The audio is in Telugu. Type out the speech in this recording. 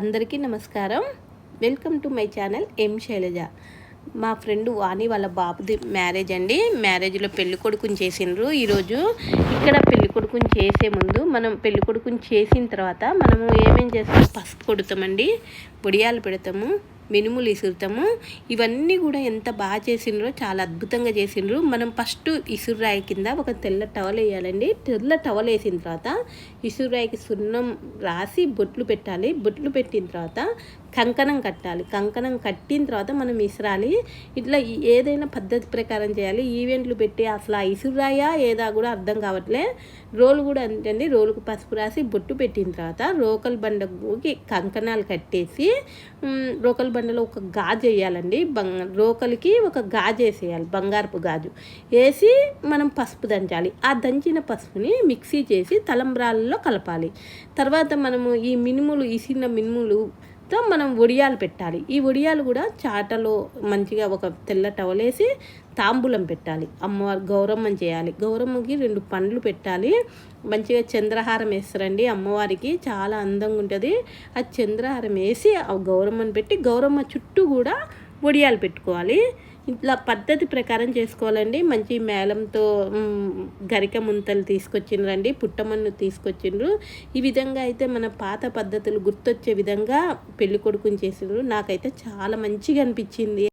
అందరికీ నమస్కారం. Welcome to my channel M Shailaja మా ఫ్రెండ్ వాణి వాళ్ళ బాబుది మ్యారేజ్ అండి. మ్యారేజ్లో పెళ్ళి కొడుకుని చేసిండ్రు. ఈరోజు ఇక్కడ పెళ్ళి కొడుకుని చేసే ముందు మనం పెళ్ళి కొడుకుని చేసిన తర్వాత మనము ఏమేం చేస్తాం? పసుపు కొడతామండి బొడియాలు పెడతాము మినుములు ఇసురుతాము. ఇవన్నీ కూడా ఎంత బాగా చేసిండ్రో చాలా అద్భుతంగా చేసిండ్రు. మనం ఫస్ట్ ఇసురాయి కింద ఒక తెల్ల టవల్ వేయాలండి. తెల్ల టవల్ వేసిన తర్వాత ఇసురాయికి సున్నం రాసి బొట్లు పెట్టాలి. బొట్లు పెట్టిన తర్వాత కంకణం కట్టాలి. కంకణం కట్టిన తర్వాత మనం ఇసరాలి. ఇట్లా ఏదైనా పద్ధతి ప్రకారం చేయాలి. ఈవెంట్లు పెట్టి అసలు ఆ ఇసురాయా ఏదా కూడా అర్థం కావట్లే. రోలు కూడా అంటండి. రోలుకు పసుపు రాసి బొట్టు పెట్టిన తర్వాత రోకల్ బండకి కంకణాలు కట్టేసి రోకల్ బండలో ఒక గాజు వేయాలండి. బంగ రోకలికి ఒక గాజు వేసేయాలి. బంగారపు గాజు వేసి మనం పసుపు దంచాలి. ఆ దంచిన పసుపుని మిక్సీ చేసి తలంబ్రాలలో కలపాలి. తర్వాత మనము ఈ మినుములు ఇసిన మినుములు తో మనం వడియాలు పెట్టాలి. ఈ వడియాలు కూడా చాటలో మంచిగా ఒక తెల్ల టవలేసి తాంబూలం పెట్టాలి. అమ్మవారు గౌరమ్మం చేయాలి. గౌరమ్మకి రెండు పండ్లు పెట్టాలి. మంచిగా చంద్రహారం వేస్తారండి. అమ్మవారికి చాలా అందంగా ఉంటుంది. ఆ చంద్రహారం వేసి ఆ గౌరమ్మని పెట్టి గౌరమ్మ చుట్టూ కూడా వడియాలు పెట్టుకోవాలి. ఇట్లా పద్ధతి ప్రకారం చేసుకోవాలండి. మంచి మేళంతో గరిక ముంతలు తీసుకొచ్చిండ్రండి పుట్టమన్ను తీసుకొచ్చిండ్రు ఈ విధంగా అయితే మన పాత పద్ధతులు గుర్తొచ్చే విధంగా పెళ్ళికొడుకుని చేసిండ్రు నాకైతే చాలా మంచిగా అనిపించింది.